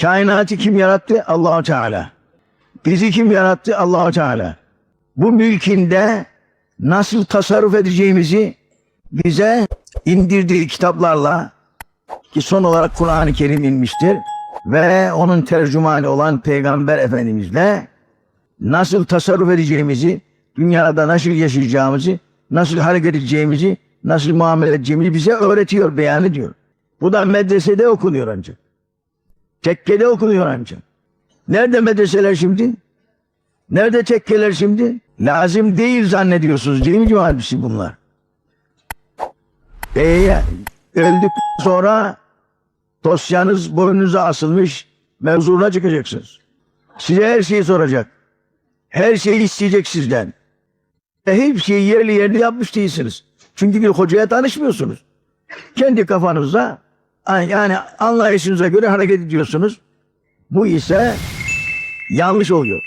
Kainatı kim yarattı? Allahu Teala. Bizi kim yarattı? Allahu Teala. Bu mülkinde nasıl tasarruf edeceğimizi bize indirdiği kitaplarla ki son olarak Kur'an-ı Kerim inmiştir ve onun tercümanı olan Peygamber Efendimizle nasıl tasarruf edeceğimizi, dünyada nasıl yaşayacağımızı, nasıl hareket edeceğimizi, nasıl muamele edeceğimizi bize öğretiyor, beyan ediyor. Bu da medresede okunuyor ancak. Tekkede okunuyor ancak. Nerede medreseler şimdi? Nerede tekkeler şimdi? Lazım değil zannediyorsunuz değil mi cumartesi bunlar? Beye öldük sonra dosyanız boynunuza asılmış mevzuna çıkacaksınız. Size her şeyi soracak. Her şeyi isteyecek sizden. E şeyi yerli yerli yapmış değilsiniz. Çünkü bir hocaya tanışmıyorsunuz. Kendi kafanızda yani anlayışınıza göre hareket ediyorsunuz. Bu ise yanlış oluyor.